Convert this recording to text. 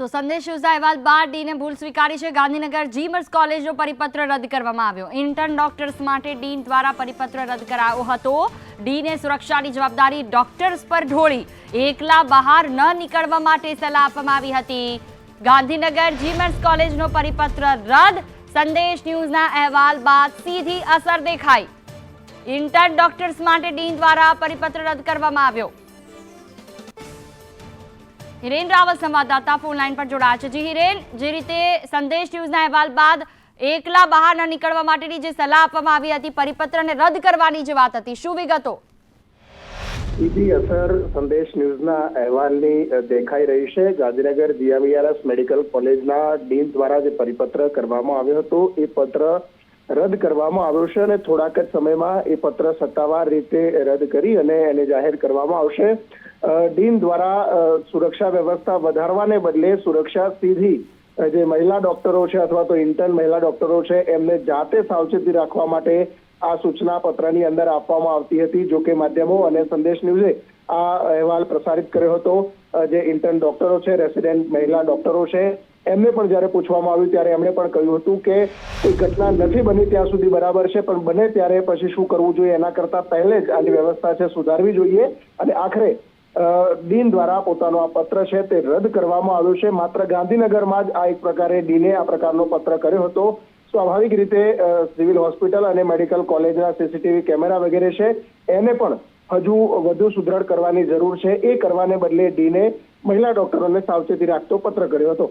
તો સંદેશ ન્યૂઝના અહેવાલ બાર ડીને ભૂલ સ્વીકારી છે. ગાંધીનગર જીમર્સ કોલેજનો પરિપત્ર રદ કરવામાં આવ્યો. ઇન્ટર્ન ડોક્ટર્સ માટે ડીન દ્વારા પરિપત્ર રદ કરાયો હતો. ડીને સુરક્ષાની જવાબદારી ડોક્ટર્સ પર ઢોળી. એકલા બહાર ન નીકળવા માટે સલાહ આપવામાં આવી હતી. ગાંધીનગર જીમર્સ કોલેજનો પરિપત્ર રદ. સંદેશ ન્યૂઝના અહેવાલ બાદ સીધી અસર દેખાઈ. ઇન્ટર્ન ડોક્ટર્સ માટે ડીન દ્વારા પરિપત્ર રદ કરવામાં આવ્યો. હિરેન રાવલ સંવાદદાતા ફોન લાઈન પર જોડાયા છે. જી હિરેન, જે રીતે સંદેશ ન્યૂઝના અહેવાલ બાદ એકલા બહાર ન નીકળવા માટેની જે સલાહ આપવામાં આવી હતી, પરિપત્રને રદ કરવાની જે વાત હતી, શું વિગતો? સીધી અસર સંદેશ ન્યૂઝના અહેવાલની દેખાઈ રહી છે. ગાંધીનગર જીએમઈઆરએસ મેડિકલ કોલેજના ડીન દ્વારા જે પરિપત્ર કરવામાં આવ્યો હતો, એ પત્ર રદ કરવામાં આવ્યો છે અને થોડાક જ સમયમાં એ પત્ર સત્તાવાર રીતે રદ કરી અને એને જાહેર કરવામાં આવશે. ડીન દ્વારા સુરક્ષા વ્યવસ્થા વધારવાને બદલે સુરક્ષા સીધી જે મહિલા ડોક્ટરો છે અથવા તો ઇન્ટર્ન મહિલા ડોક્ટરો છે, એમને જાતે સાવચેતી રાખવા માટે આ સૂચના પત્રની અંદર આપવામાં આવતી હતી. જો કે માધ્યમો અને સંદેશ ન્યૂઝે આ અહેવાલ પ્રસારિત કર્યો હતો. જે ઇન્ટર્ન ડોક્ટરો છે, રેસિડેન્ટ મહિલા ડોક્ટરો છે એમને પણ જ્યારે પૂછવામાં આવ્યું, ત્યારે એમણે પણ કહ્યું હતું કે એ ઘટના નથી બની ત્યાં સુધી બરાબર છે, પણ બને ત્યારે પછી શું કરવું જોઈએ એના કરતા પહેલે જ આની વ્યવસ્થા છે સુધારવી જોઈએ અને આખરે ડીન દ્વારા પોતાનો આ પત્ર છે તે રદ કરવામાં આવ્યો છે. માત્ર ગાંધીનગરમાં જ આ એક પ્રકારે ડીને આ પ્રકારનો પત્ર કર્યો હતો. સ્વાભાવિક રીતે સિવિલ હોસ્પિટલ અને મેડિકલ કોલેજના સીસીટીવી કેમેરા વગેરે છે. એને પણ હજુ વધુ સુદ્રઢ કરવાની જરૂર છે. એ કરવાને બદલે ડીને મહિલા ડોક્ટરોને સાવચેતી રાખતો પત્ર કર્યો હતો.